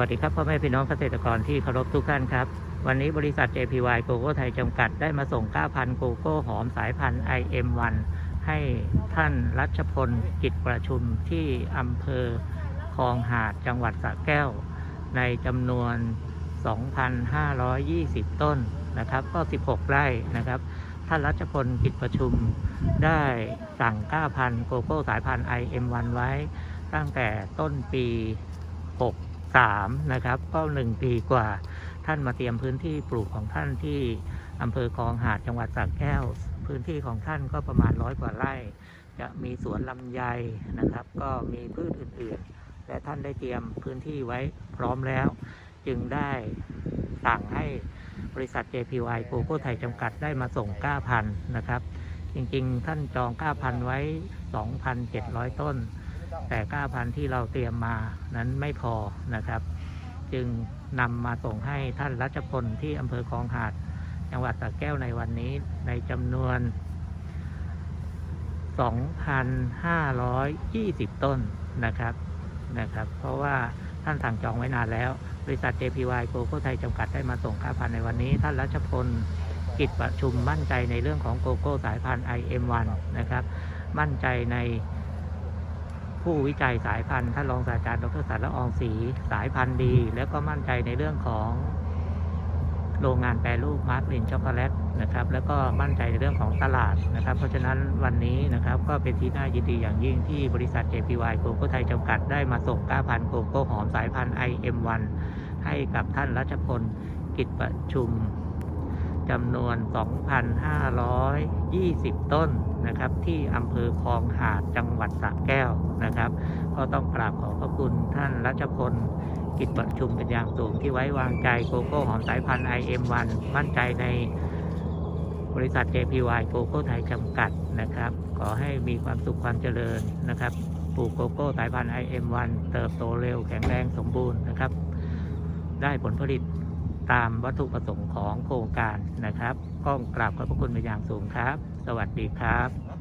วัสดีครับพ่อแม่พี่น้องเกษตรกรที่เคารพทุกท่านครับ วันนี้บริษัท JPY โกโก้ไทยจำกัดได้มาส่ง9,000โกโก้หอมสายพันธุ์ IM1 ให้ท่านรัชพลกิจประชุมที่อำเภอคลองหาดจังหวัดสระแก้ว ในจำนวน 2,520 ต้นนะครับ ก็ 16 ไร่นะครับ ท่านรัชพลกิจประชุมได้สั่ง9,000โกโก้สายพันธุ์ IM1 ไว้ตั้งแต่ต้นปี 63นะครับก็ 1 ปีกว่าท่านมาเตรียมพื้นที่ปลูกของท่านที่อำเภอคลองหาดจังหวัดสระแก้ว พื้นที่ของท่านก็ประมาณร้อยกว่าไร่ จะมีสวนลำไยนะครับ ก็มีพืชอื่นๆ และท่านได้เตรียมพื้นที่ไว้พร้อมแล้ว จึงได้สั่งให้บริษัท JPY โกโก้ไทยจำกัดได้มาส่ง9,000นะครับ จริงๆ ท่านจอง9,000ไว้ 2,700 ต้น แต่9,000ที่เราเตรียมมานั้นไม่พอนะครับ จึงนำมาส่งให้ท่านรัชพลที่อำเภอคลองหาด จังหวัดสระแก้วในวันนี้ในจำนวน 2,520 ต้นนะครับนะครับ เพราะว่าท่านสั่งจองไว้นานแล้ว บริษัท JPY โกโก้ไทยจำกัดได้มาส่ง9,000ในวันนี้ ท่านรัชพลกิจประชุมมั่นใจในเรื่องของโกโก้สายพันธุ์ IM1 นะครับ มั่นใจใน ผู้วิจัยสายพันธุ์ท่านรองศาสตราจารย์ดรสารละอองศรีสายพันธุ์ดี แล้วก็มั่นใจในเรื่องของโรงงานแปรรูปมาร์กลินช็อกโกแลตนะครับแล้วก็มั่นใจในเรื่องของตลาดนะครับ เพราะฉะนั้นวันนี้นะครับก็เป็นที่น่ายินดีอย่างยิ่งที่บริษัท JPY โกโก้ไทยจำกัดได้มาส่ง9,000โกโก้หอมสายพันธุ์ IM1 ให้กับท่านรัชพลกิจประชุม จำนวน 2,520 ต้นนะครับ ที่อำเภอคลองหาดจังหวัดสระแก้วนะครับ ก็ต้องกราบขอบพระคุณท่านรัชพลกิจประชุมเป็นอย่างสูงที่ไว้วางใจโกโก้หอมสายพันธุ์ IM1 มั่นใจในบริษัท JPY โกโก้ไทยจำกัดนะครับ ขอให้มีความสุขความเจริญนะครับ ปลูกโกโก้สายพันธุ์ IM1 เติบโตเร็วแข็งแรงสมบูรณ์นะครับ ได้ผลผลิต ตามวัตถุประสงค์ของโครงการนะครับก็กราบขอบพระคุณเป็นอย่างสูงครับ สวัสดีครับ